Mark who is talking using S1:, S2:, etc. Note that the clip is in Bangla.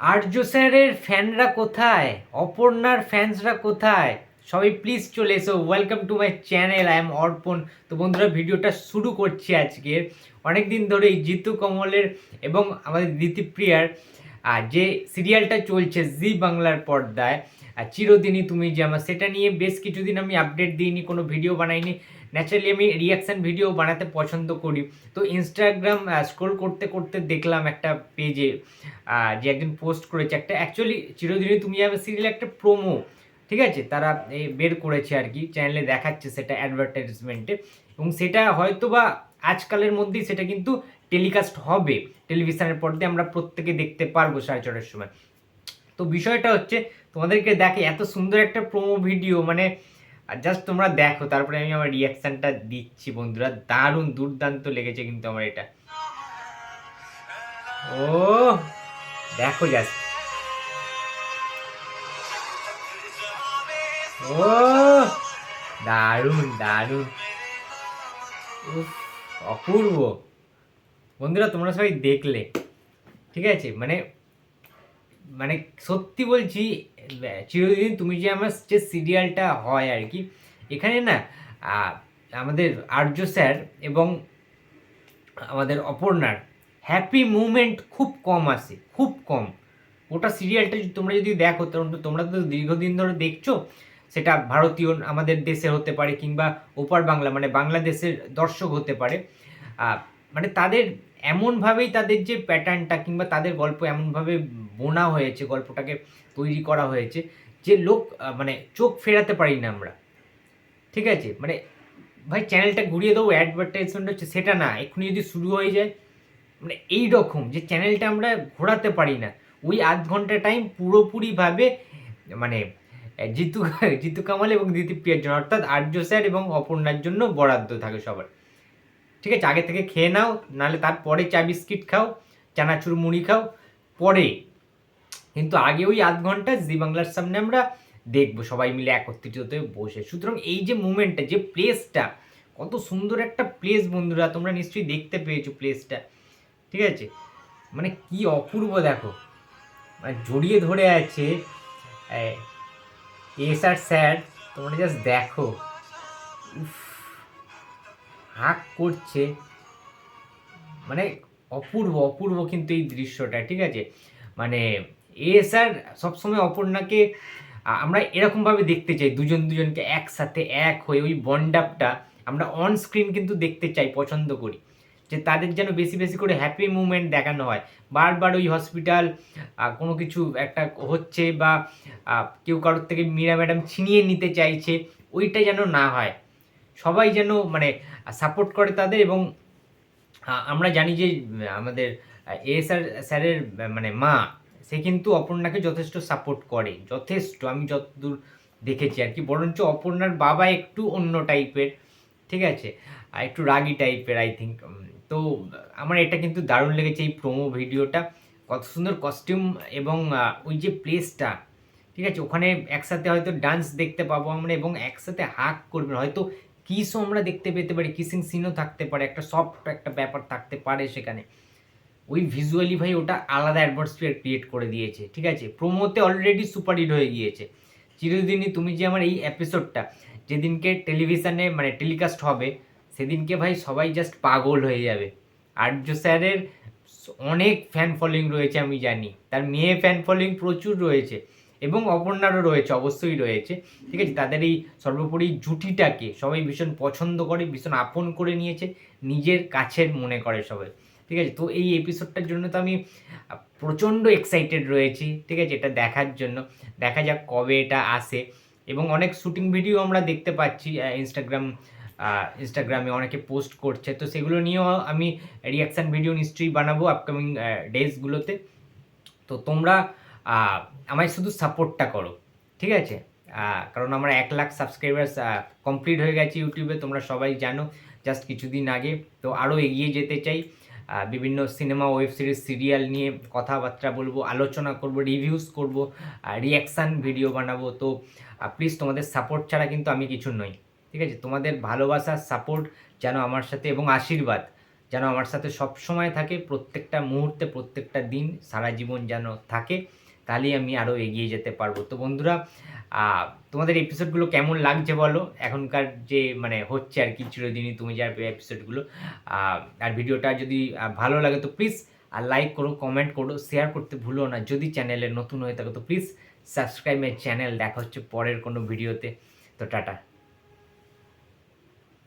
S1: আর্য স্যারের ফ্যানরা কোথায়? অপর্ণার ফ্যান্সরা কোথায়? সবাই প্লিজ চলে এসো। Welcome to my channel I am Arpan. তো বন্ধুরা, ভিডিওটা শুরু করছি আজকে অনেক দিন ধরে এই জিতু কমলের এবং আমাদের দিতিপ্রিয়ার যে সিরিয়ালটা চলছে, জি বাংলার পর্দায় আহ, চিরদিনই তুমি যে আমার সেটা নিয়ে বেশ কিছুদিন আমি আপডেট দিইনি কোনো ভিডিও বানাইনি। ন্যাচারালি আমি রিয়াকশান ভিডিও বানাতে পছন্দ করি। তো ইনস্টাগ্রাম স্ক্রোল করতে করতে দেখলাম একটা পেজে যে একজন পোস্ট করেছে একটা অ্যাকচুয়ালি চিরদিনই তুমি আমার সিরিয়াল একটা প্রোমো ঠিক আছে? তারা বের করেছে আর কি চ্যানেলে দেখাচ্ছে সেটা অ্যাডভার্টাইজমেন্টে এবং সেটা হয়তো বা আজকালের মধ্যেই সেটা কিন্তু টেলিকাস্ট হবে। টেলিভিশনের পর্দায় আমরা প্রত্যেকে দেখতে পারব সাড়ে ছটার সময়। তো বিষয়টা হচ্ছে, তোমাদেরকে দেখে এত সুন্দর একটা প্রোমো ভিডিও মানে জাস্ট তোমরা দেখো, তারপরে আমি আমার রিয়াকশনটা দিচ্ছি বন্ধুরা, দারুণ দুর্দান্ত লেগেছে কিন্তু আমার এটা। ও, দেখো জাস্ট ও, দারুণ দারুণ। অপূর্ব। বন্ধুরা, তোমরা সবাই দেখলে, ঠিক আছে? মানে মানে সত্যি বলছি চিরদিন তুমি যে আমার যে সিরিয়ালটা হয় আর কি, এখানে না আমাদের আর্য স্যার এবং আমাদের অপর্ণার হ্যাপি মুভমেন্ট খুব কম আসে খুব কম। ওটা সিরিয়ালটা তোমরা যদি দেখো তোমরা তো দীর্ঘদিন ধরে দেখছ, সেটা ভারতীয় আমাদের দেশে হতে পারে কিংবা ওপার বাংলা মানে বাংলাদেশের দর্শক হতে পারে। মানে তাদের এমনভাবেই তাদের যে প্যাটার্নটা কিংবা তাদের গল্প এমনভাবে বোনা হয়েছে, গল্পটাকে তৈরি করা হয়েছে, যে লোক মানে চোখ ফেরাতে পারি না আমরা। ঠিক আছে? মানে ভাই চ্যানেলটা ঘুরিয়ে দেবো অ্যাডভার্টাইজমেন্ট হচ্ছে সেটা না, এক্ষুনি যদি শুরু হয়ে যায় মানে এই রকম যে চ্যানেলটা আমরা ঘোরাতে পারি না। ওই আধ ঘণ্টা টাইম পুরোপুরিভাবে মানে জিতু জিতু কামাল এবং দিতিপ্রিয়ার জন্য, অর্থাৎ আর্য স্যার এবং অপর্ণার জন্য বরাদ্দ থাকে সবার। ঠিক আছে আগে থেকে খেয়ে নাও নাহলে তারপরে চা বিস্কিট খাও চানাচুর মুড়ি খাও পরে। কিন্তু আগে ওই আধ ঘণ্টা জি বাংলার সামনে আমরা দেখব সবাই মিলে একত্রিত হয়ে বসে। সুতরাং এই যে মুমেন্টটা যে প্লেসটা কত সুন্দর একটা প্লেস বন্ধুরা তোমরা নিশ্চয়ই দেখতে পেয়েছ প্লেসটা। ঠিক আছে? মানে কি অপূর্ব দেখো। মানে জড়িয়ে ধরে আছে এস আর স্যার তোমরা জাস্ট দেখো। উফ, হাক করছে মানে অপূর্ব অপূর্ব কিন্তু এই দৃশ্যটা, ঠিক আছে? মানে এ স্যার সবসময় অপর্ণাকে আমরা এরকমভাবে দেখতে চাই, দুজন দুজনকে একসাথে এক হয়ে ওই বন্ডাপটা আমরা অন স্ক্রিন কিন্তু দেখতে চাই, পছন্দ করি। যে তাদের যেন বেশি বেশি করে হ্যাপি মুভমেন্ট দেখানো হয়। বারবার ওই হসপিটাল কোনো কিছু একটা হচ্ছে বা কেউ কারোর থেকে মীরা ম্যাডাম ছিনিয়ে নিতে চাইছে, ওইটা যেন না হয়। সবাই যেন মানে সাপোর্ট করে তাদের এবং আমরা জানি যে, আমাদের এএসআর স্যারের মানে মা, সে কিন্তু অপর্ণাকে যথেষ্ট সাপোর্ট করে। যথেষ্ট, আমি যতদূর দেখেছি আর কি। বরঞ্চ অপর্ণার বাবা একটু অন্য টাইপের ঠিক আছে? আর একটু রাগি টাইপের আই থিঙ্ক তো আমার এটা কিন্তু দারুণ লেগেছে এই প্রোমো ভিডিওটা। কত সুন্দর কস্টিউম এবং ওই যে প্লেসটা ঠিক আছে? ওখানে একসাথে হয়তো ডান্স দেখতে পাবো আমরা এবং একসাথে হাক করবেন হয়তো কিসও আমরা দেখতে পেতে পারি, কিসিং সিনও থাকতে পারে, একটা সফট একটা ব্যাপার থাকতে পারে সেখানে। ওই ভিজুয়ালি ভাই ওটা আলাদা অ্যাটমসফিয়ার ক্রিয়েট করে দিয়েছে, ঠিক আছে? প্রোমোতে অলরেডি সুপার হিট হয়ে গিয়েছে। চিরদিনই তুমি যে আমার এই এপিসোডটা যেদিনকে টেলিভিশনে মানে টেলিকাস্ট হবে, সেদিনকে ভাই সবাই জাস্ট পাগল হয়ে যাবে। আর্য স্যারের অনেক ফ্যান ফলোয়িং রয়েছে আমি জানি। তার মেয়ে ফ্যান ফলোয়িং প্রচুর রয়েছে। এবং অপর্ণারও রয়েছে, অবশ্যই রয়েছে। ঠিক আছে? তাদের এই সর্বোপরি জুটিটাকে সবাই ভীষণ পছন্দ করে, ভীষণ আপন করে নিয়েছে, নিজের কাছের মনে করে সবাই। ঠিক আছে? তো এই এপিসোডটার জন্য তো আমি প্রচণ্ড এক্সাইটেড রয়েছি, ঠিক আছে? এটা দেখার জন্য। দেখা যাক কবে এটা আসে। এবং অনেক শুটিং ভিডিও আমরা দেখতে পাচ্ছি ইনস্টাগ্রাম ইনস্টাগ্রামে অনেকে পোস্ট করছে। তো সেগুলো নিয়েও আমি রিয়াকশান ভিডিও নিশ্চয়ই বানাবো আপকামিং ডেজগুলোতে তো তোমরা আমায় শুধু সাপোর্টটা করো, ঠিক আছে? কারণ আমার এক লাখ সাবস্ক্রাইবার্স কমপ্লিট হয়ে গেছে ইউটিউবে তোমরা সবাই জানো জাস্ট কিছুদিন আগে। তো আরও এগিয়ে যেতে চাই বিভিন্ন সিনেমা ওয়েব সিরিজ সিরিয়াল নিয়ে কথাবার্তা বলব, আলোচনা করব রিভিউস করব রিয়াকশান ভিডিও বানাবো। তো প্লিজ তোমাদের সাপোর্ট ছাড়া কিন্তু আমি কিছু নই, ঠিক আছে? তোমাদের ভালোবাসার সাপোর্ট যেন আমার সাথে এবং আশীর্বাদ যেন আমার সাথে সব সময় থাকে, প্রত্যেকটা মুহূর্তে, প্রত্যেকটা দিন, সারা জীবন যেন থাকে। তাহলেই আমি আরও এগিয়ে যেতে পারব। তো বন্ধুরা তোমাদের এপিসোডগুলো কেমন লাগছে বলো? এখনকার যে মানে হচ্ছে আর কি চিরদিনই তুমি যার এপিসোডগুলো আর ভিডিওটা যদি ভালো লাগে তো প্লিজ আর লাইক করো কমেন্ট করো শেয়ার করতে ভুলো না। যদি চ্যানেলে নতুন হয়ে থাকো তো প্লিজ সাবস্ক্রাইব মাই চ্যানেল দেখা হচ্ছে পরের কোনো ভিডিওতে তো টাটা।